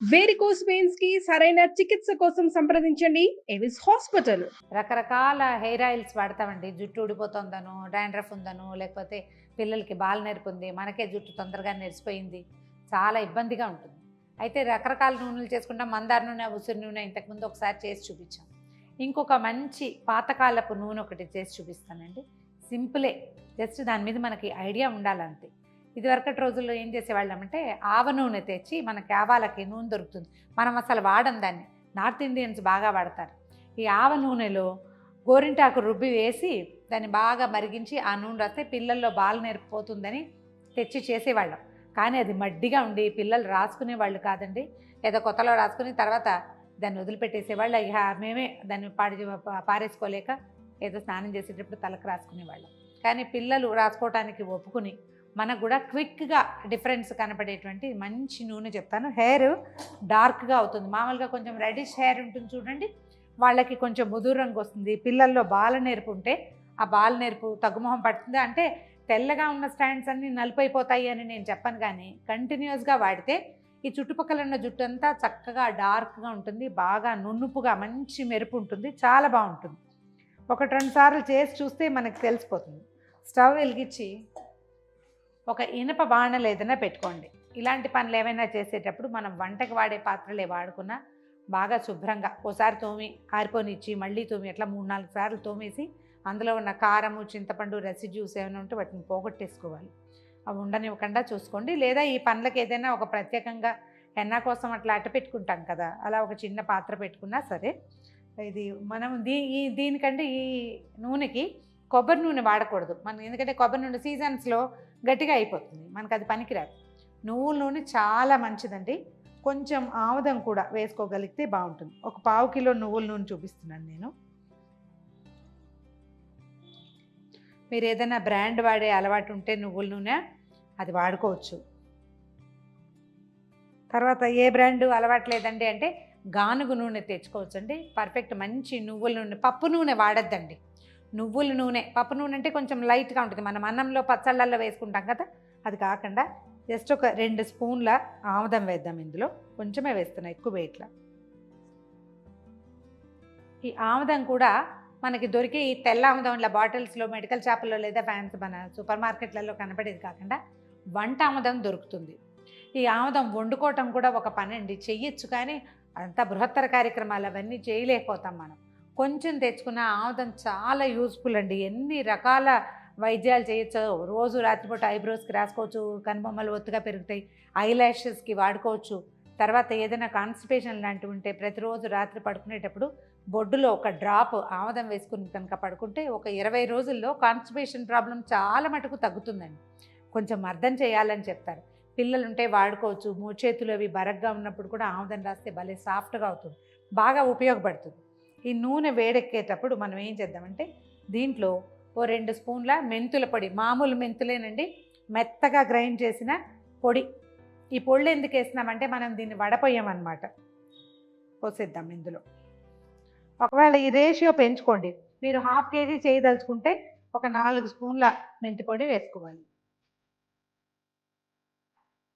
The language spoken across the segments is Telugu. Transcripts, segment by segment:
వేరికోస్ వెయిన్స్కి సరైన చికిత్స కోసం సంప్రదించండి. ఎవిస్ హాస్పిటల్ రకరకాల హెయిర్ ఆయిల్స్ వాడతామండి. జుట్టు ఊడిపోతుందను డాండ్రఫ్ ఉందను లేకపోతే పిల్లలకి బాల్ నేర్పుంది ఉంది మనకే జుట్టు తొందరగా నెరిసిపోయింది చాలా ఇబ్బందిగా ఉంటుంది. అయితే రకరకాల నూనెలు చేసుకుంటాం మందార నూనె ఉసిరి నూనె ఇంతకుముందు ఒకసారి చేసి చూపించాం. ఇంకొక మంచి పాతకాలపు నూనె ఒకటి చేసి చూపిస్తానండి. సింపులే జస్ట్ దాని మీద మనకి ఐడియా ఉండాలంతే. ఇదివరకటి రోజుల్లో ఏం చేసేవాళ్ళం అంటే ఆవ నూనె తెచ్చి మనకి ఆవాలకి నూనె దొరుకుతుంది. మనం అసలు వాడం దాన్ని. నార్త్ ఇండియన్స్ బాగా వాడతారు. ఈ ఆవ నూనెలో గోరింటాకు రుబ్బి వేసి దాన్ని బాగా మరిగించి ఆ నూనె రాస్తే పిల్లల్లో బాలు నేర్పిపోతుందని తెచ్చి చేసేవాళ్ళం. కానీ అది మడ్డిగా ఉండి పిల్లలు రాసుకునే వాళ్ళు కాదండి. ఏదో కొత్తలో రాసుకుని తర్వాత దాన్ని వదిలిపెట్టేసేవాళ్ళు. ఇక మేమే దాన్ని పాడి పారేసుకోలేక ఏదో స్నానం చేసేటప్పుడు తలకు రాసుకునేవాళ్ళం. కానీ పిల్లలు రాసుకోవటానికి ఒప్పుకుని మనకు కూడా క్విక్గా డిఫరెన్స్ కనపడేటువంటి మంచి నూనె చెప్తాను. హెయిర్ డార్క్గా అవుతుంది. మామూలుగా కొంచెం రెడిష్ హెయిర్ ఉంటుంది చూడండి. వాళ్ళకి కొంచెం ముదురు రంగు వస్తుంది. పిల్లల్లో బాల నేర్పు ఉంటే ఆ బాల నేర్పు తగ్గుమొహం పడుతుంది. అంటే తెల్లగా ఉన్న స్టాండ్స్ అన్నీ నలుపైపోతాయి అని నేను చెప్పను కానీ కంటిన్యూస్గా వాడితే ఈ చుట్టుపక్కల ఉన్న జుట్టు అంతా చక్కగా డార్క్గా ఉంటుంది. బాగా నునుపుగా మంచి మెరుపు ఉంటుంది. చాలా బాగుంటుంది. ఒకటి రెండు సార్లు చేసి చూస్తే మనకు తెలిసిపోతుంది. స్టవ్ వెలిగించి ఒక ఇనుప బాణలు ఏదైనా పెట్టుకోండి. ఇలాంటి పనులు ఏమైనా చేసేటప్పుడు మనం వంటకి వాడే పాత్రలే వాడుకున్నా బాగా శుభ్రంగా ఓసారి తోమి ఆరిపోనిచ్చి మళ్ళీ తోమి అట్లా మూడు నాలుగు సార్లు తోమేసి అందులో ఉన్న కారము చింతపండు రెసిడ్యూస్ ఏమైనా ఉంటే వాటిని పోగొట్టేసుకోవాలి. అవి ఉండనివ్వకుండా చూసుకోండి. లేదా ఈ పనులకు ఏదైనా ఒక ప్రత్యేకంగా ఎన్న కోసం అట్లా అట్ట పెట్టుకుంటాం కదా అలా ఒక చిన్న పాత్ర పెట్టుకున్నా సరే ఇది మనం దీ ఈ దీనికంటే ఈ నూనెకి కొబ్బరి నూనె వాడకూడదు. మనం ఎందుకంటే కొబ్బరి నూనె సీజన్స్లో గట్టిగా అయిపోతుంది. మనకు అది పనికిరాదు. నువ్వుల నూనె చాలా మంచిదండి. కొంచెం ఆముదం కూడా వేసుకోగలిగితే బాగుంటుంది. ఒక పావు కిలో నువ్వుల నూనె చూపిస్తున్నాను నేను. మీరు ఏదైనా బ్రాండ్ వాడే అలవాటు ఉంటే నువ్వుల నూనె అది వాడుకోవచ్చు. తర్వాత ఏ బ్రాండ్ అలవాటు లేదండి అంటే గానుగు నూనె తెచ్చుకోవచ్చండి. పర్ఫెక్ట్ మంచి నువ్వుల నూనె పప్పు నూనె వాడద్దండి. నువ్వుల నూనె పప్పు నూనె అంటే కొంచెం లైట్గా ఉంటుంది. మనం అన్నంలో పచ్చళ్ళల్లో వేసుకుంటాం కదా అది కాకుండా జస్ట్ ఒక రెండు స్పూన్ల ఆముదం వేద్దాం ఇందులో. కొంచెమే వేస్తున్నాయి ఎక్కువ వేయట్లా. ఈ ఆముదం కూడా మనకి దొరికే ఈ తెల్ల ఆముదం ఇలా బాటిల్స్లో మెడికల్ షాపుల్లో లేదా ఫ్యాన్స్ మన సూపర్ మార్కెట్లలో కనపడేది కాకుండా వంట ఆముదం దొరుకుతుంది. ఈ ఆముదం వండుకోవటం కూడా ఒక పని అండి. చెయ్యొచ్చు కానీ అంత బృహత్తర కార్యక్రమాలు అవన్నీ చేయలేకపోతాం మనం. కొంచెం తెచ్చుకున్న ఆముదం చాలా యూస్ఫుల్ అండి. ఎన్ని రకాల వైద్యాలు చేయొచ్చు రోజు రాత్రిపూట ఐబ్రోస్కి రాసుకోవచ్చు కనుబొమ్మలు ఒత్తుగా పెరుగుతాయి ఐ ల్యాషెస్కి వాడుకోవచ్చు. తర్వాత ఏదైనా కాన్స్టిపేషన్ లాంటివి ఉంటే ప్రతిరోజు రాత్రి పడుకునేటప్పుడు బొడ్డులో ఒక డ్రాప్ ఆముదం వేసుకుని కనుక పడుకుంటే ఒక ఇరవై రోజుల్లో కాన్స్టిపేషన్ ప్రాబ్లం చాలా మటుకు తగ్గుతుందండి. కొంచెం అర్థం చేయాలని చెప్తారు. పిల్లలు ఉంటే వాడుకోవచ్చు మూచేతులు అవి బరగ్గా ఉన్నప్పుడు కూడా ఆముదం రాస్తే భలే సాఫ్ట్గా అవుతుంది. బాగా ఉపయోగపడుతుంది. ఈ నూనె వేడెక్కేటప్పుడు మనం ఏం చేద్దామంటే దీంట్లో ఓ రెండు స్పూన్ల మెంతుల పొడి మామూలు మెంతులేనండి మెత్తగా గ్రైండ్ చేసిన పొడి. ఈ పొళ్ళు ఎందుకు వేసినామంటే మనం దీన్ని వడపోయామన్నమాట. పోసేద్దాం ఇందులో. ఒకవేళ ఈ రేషియో పెంచుకోండి. మీరు హాఫ్ కేజీ చేయదలుచుకుంటే ఒక నాలుగు స్పూన్ల మెంతి పొడి వేసుకోవాలి.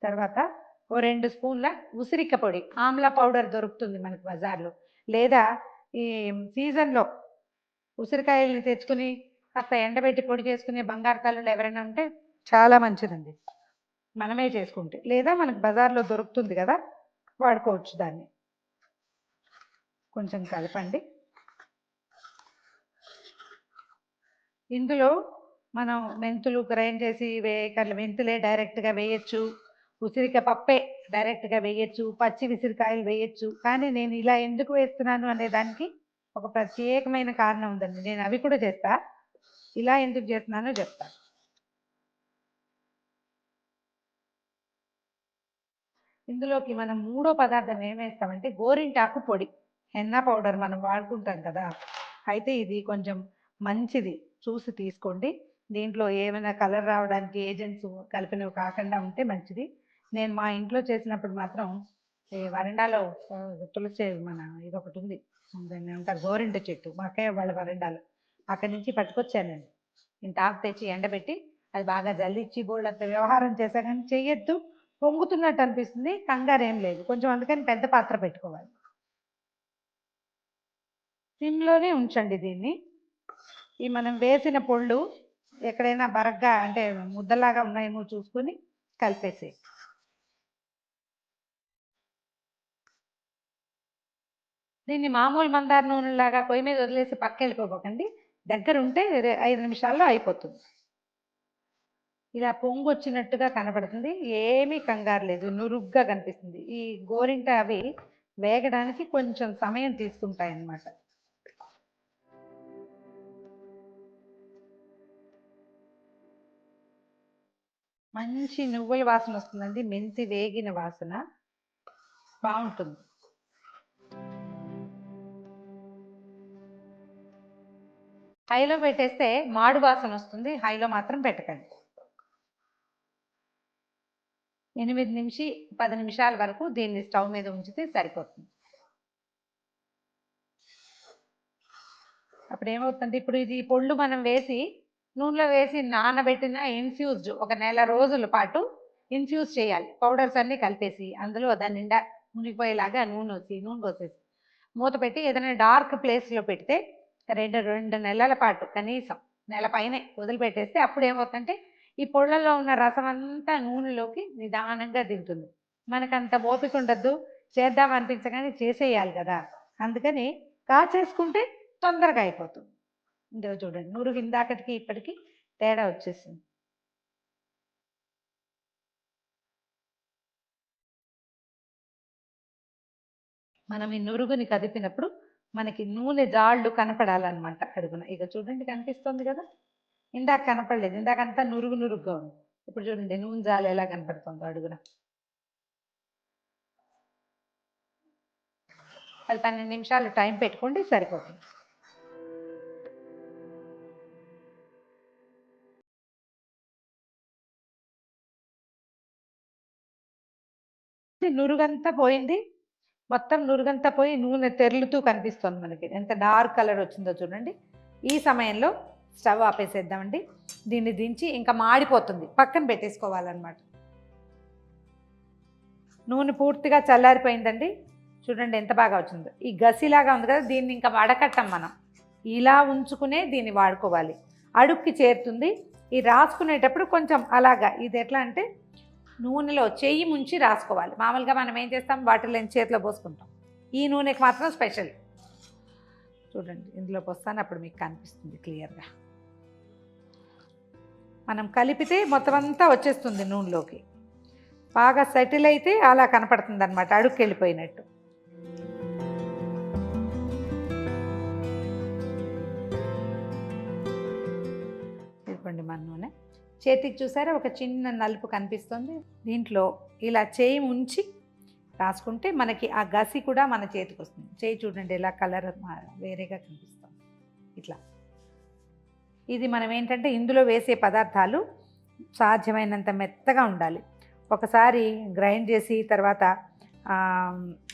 తర్వాత ఓ రెండు స్పూన్ల ఉసిరిక పొడి ఆమ్లా పౌడర్ దొరుకుతుంది మనకు బజార్లో. లేదా ఈ సీజన్లో ఉసిరికాయలు తెచ్చుకుని కాస్త ఎండబెట్టి పొడి చేసుకునే బంగారు తల్లులు ఎవరైనా ఉంటే చాలా మంచిదండి. మనమే చేసుకుంటే లేదా మనకు బజార్లో దొరుకుతుంది కదా వాడుకోవచ్చు దాన్ని. కొంచెం కలపండి. ఇందులో మనం మెంతులు గ్రైండ్ చేసి వేయకర్ల మెంతులే డైరెక్ట్గా వేయచ్చు. ఉసిరిక పప్పే డైరెక్ట్గా వేయచ్చు పచ్చి విసిరికాయలు వేయచ్చు. కానీ నేను ఇలా ఎందుకు వేస్తున్నాను అనే దానికి ఒక ప్రత్యేకమైన కారణం ఉందండి. నేను అవి కూడా చేస్తా. ఇలా ఎందుకు చేస్తున్నానో చెప్తా. ఇందులోకి మనం మూడో పదార్థం ఏమేస్తామంటే గోరింటాకు పొడి. హెన్నా పౌడర్ మనం వాడుకుంటాం కదా. అయితే ఇది కొంచెం మంచిది. చూసి తీసుకోండి. దీంట్లో ఏమైనా కలర్ రావడానికి ఏజెంట్స్ కలిపినవి కాకుండా ఉంటే మంచిది. నేను మా ఇంట్లో చేసినప్పుడు మాత్రం ఈ వరండాలో తులసి మన ఇది ఒకటి ఉంది. దాన్ని ఏమంటారు? గోరింట చెట్టు. మా అక్కయ్య వాళ్ళ వరండాలో. అక్కడి నుంచి పట్టుకొచ్చానండి నేను. ఆకు తెచ్చి ఎండబెట్టి అది బాగా జల్లిచ్చి బోళ్ళంత వ్యవహారం చేశా కానీ చెయ్యొద్దు. పొంగుతున్నట్టు అనిపిస్తుంది. కంగారు ఏం లేదు. కొంచెం అందుకని పెద్ద పాత్ర పెట్టుకోవాలి. సిమ్లోనే ఉంచండి దీన్ని. ఈ మనం వేసిన పొళ్ళు ఎక్కడైనా బరగ్గా అంటే ముద్దలాగా ఉన్నాయేమో చూసుకొని కలిపేసి దీన్ని మామూలు మందార నూనెలాగా పొయ్యి మీద వదిలేసి పక్క వెళ్ళిపోకండి దగ్గర ఉంటే ఐదు నిమిషాల్లో అయిపోతుంది. ఇలా పొంగు వచ్చినట్టుగా కనబడుతుంది. ఏమీ కంగారు లేదు. నురుగ్గా కనిపిస్తుంది. ఈ గోరింట అవి వేగడానికి కొంచెం సమయం తీసుకుంటాయి అన్నమాట మంచి నువ్వుల వాసన వస్తుందండి. మెంతి వేగిన వాసన. బాగుంటుంది. హైలో పెట్టేస్తే మాడు వాసన వస్తుంది. హైలో మాత్రం పెట్టకండి. ఎనిమిది నిమిషి పది నిమిషాల వరకు దీన్ని స్టవ్ మీద ఉంచితే సరిపోతుంది. అప్పుడు ఏమవుతుంది? ఇప్పుడు ఇది పొళ్ళు మనం వేసి నూనెలో వేసి నానబెట్టిన ఇన్ఫ్యూజ్డ్ ఒక నెల రోజుల పాటు ఇన్ఫ్యూజ్ చేయాలి. పౌడర్స్ అన్నీ కలిపేసి అందులో దాని నిండా మునిగిపోయేలాగా నూనె వచ్చి నూనె పోసేసి మూత పెట్టి ఏదైనా డార్క్ ప్లేస్లో పెడితే రెండు రెండు నెలల పాటు కనీసం నెల పైనే వదిలిపెట్టేస్తే అప్పుడు ఏమవుతుందంటే ఈ పొడలలో ఉన్న రసం అంతా నూనెలోకి నిదానంగా దిగుతుంది. మనకంత ఓపిక ఉండద్దు. చేద్దాం అనిపించగానే చేసేయాలి కదా. అందుకని కాచేసుకుంటే తొందరగా అయిపోతుంది. ఇందో చూడండి నురుగు ఇందాకటికి ఇప్పటికి తేడా వచ్చేసింది. మనం ఈ నురుగుని కదిపినప్పుడు మనకి నూనె జాళ్ళు కనపడాలన్నమాట అడుగున. ఇక చూడండి కనిపిస్తుంది కదా? ఇందాక కనపడలేదు. ఇందాక అంతా నురుగు నురుగ్గా ఉంది. ఇప్పుడు చూడండి నూనె జాలు ఎలా కనపడుతుందో అడుగున. అది పన్నెండు నిమిషాలు టైం పెట్టుకోండి సరిపోతుంది. నురుగంతా పోయింది. మొత్తం నురుగంతా పోయి నూనె తెరులుతూ కనిపిస్తుంది మనకి. ఎంత డార్క్ కలర్ వచ్చిందో చూడండి. ఈ సమయంలో స్టవ్ ఆపేసేద్దామండి. దీన్ని దించి ఇంకా మాడిపోతుంది. పక్కన పెట్టేసుకోవాలన్నమాట. నూనె పూర్తిగా చల్లారిపోయిందండి. చూడండి ఎంత బాగా వచ్చిందో. ఈ గసిలాగా ఉంది కదా దీన్ని ఇంకా వడకట్టం మనం. ఇలా ఉంచుకునే దీన్ని వాడుకోవాలి. అడుక్కి చేరుతుంది. ఈ రాసుకునేటప్పుడు కొంచెం అలాగా. ఇది ఎట్లా అంటే నూనెలో చెయ్యి ముంచి రాసుకోవాలి. మామూలుగా మనం ఏం చేస్తాం? వాటిలో చేతిలో పోసుకుంటాం. ఈ నూనెకి మాత్రం స్పెషల్. చూడండి ఇందులో పోస్తాను అప్పుడు మీకు కనిపిస్తుంది క్లియర్గా. మనం కలిపితే మొత్తం అంతా వచ్చేస్తుంది నూనెలోకి. బాగా సెటిల్ అయితే అలా కనపడుతుంది అనమాట అడుగుకి వెళ్ళిపోయినట్టు. ఇదిగోండి మన నూనె. చేతికి చూసారా? ఒక చిన్న నలుపు కనిపిస్తుంది. దీంట్లో ఇలా చేయి ఉంచి రాసుకుంటే మనకి ఆ గసి కూడా మన చేతికి వస్తుంది. చేయి చూడండి ఇలా కలర్ వేరేగా కనిపిస్తుంది. ఇట్లా. ఇది మనం ఏంటంటే ఇందులో వేసే పదార్థాలు సాధ్యమైనంత మెత్తగా ఉండాలి. ఒకసారి గ్రైండ్ చేసి తర్వాత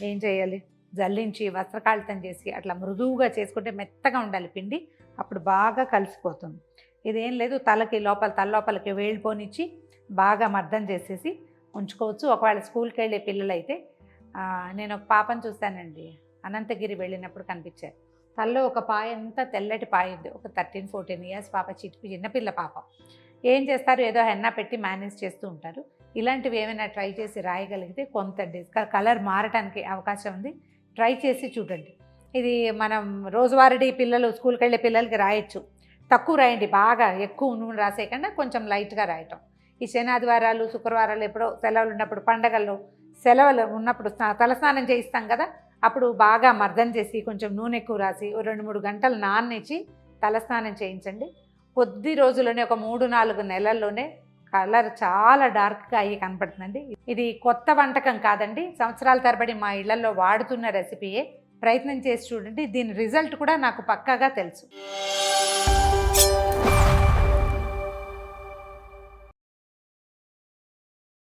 ఏం చేయాలి? జల్లించి వస్త్రకాళితం చేసి అట్లా మృదువుగా చేసుకుంటే మెత్తగా ఉండాలి పిండి. అప్పుడు బాగా కలిసిపోతుంది. ఇదేం లేదు తలకి లోపల తల లోపలికి వేళ్ళిపోనిచ్చి బాగా మర్దం చేసేసి ఉంచుకోవచ్చు. ఒకవేళ స్కూల్కి వెళ్ళే పిల్లలైతే నేను ఒక పాపను చూస్తానండి అనంతగిరి వెళ్ళినప్పుడు కనిపించారు. తల్లో ఒక పాయ అంతా తెల్లటి పాయ ఉంది ఒక థర్టీన్ ఫోర్టీన్ ఇయర్స్ పాప చిట్టి చిన్నపిల్ల పాప. ఏం చేస్తారు? ఏదో హెన్నా పెట్టి మేనేజ్ చేస్తూ ఉంటారు. ఇలాంటివి ఏమైనా ట్రై చేసి రాయగలిగితే కొంత కలర్ మారటానికి అవకాశం ఉంది. ట్రై చేసి చూడండి. ఇది మనం రోజువారీ పిల్లలు స్కూల్కి వెళ్ళే పిల్లలకి రాయొచ్చు. తక్కువ రాయండి బాగా ఎక్కువ నూనె రాసేయకుండా కొంచెం లైట్గా రాయటం. ఈ శనాదివారాలు శుక్రవారాలు ఎప్పుడో సెలవులు ఉన్నప్పుడు పండగల్లో సెలవులు ఉన్నప్పుడు స్నా- తలస్నానం చేయిస్తాం కదా అప్పుడు బాగా మర్దం చేసి కొంచెం నూనె ఎక్కువ రాసి ఓ రెండు మూడు గంటలు నాన్నిచ్చి తలస్నానం చేయించండి. కొద్ది రోజుల్లోనే ఒక మూడు నాలుగు నెలల్లోనే కలర్ చాలా డార్క్గా అయ్యి కనపడుతుందండి. ఇది కొత్త వంటకం కాదండి సంవత్సరాల తరబడి మా ఇళ్ళలో వాడుతున్న రెసిపీయే. ప్రయత్నం చేసి చూడండి దీని రిజల్ట్ కూడా నాకు పక్కాగా తెలుసు.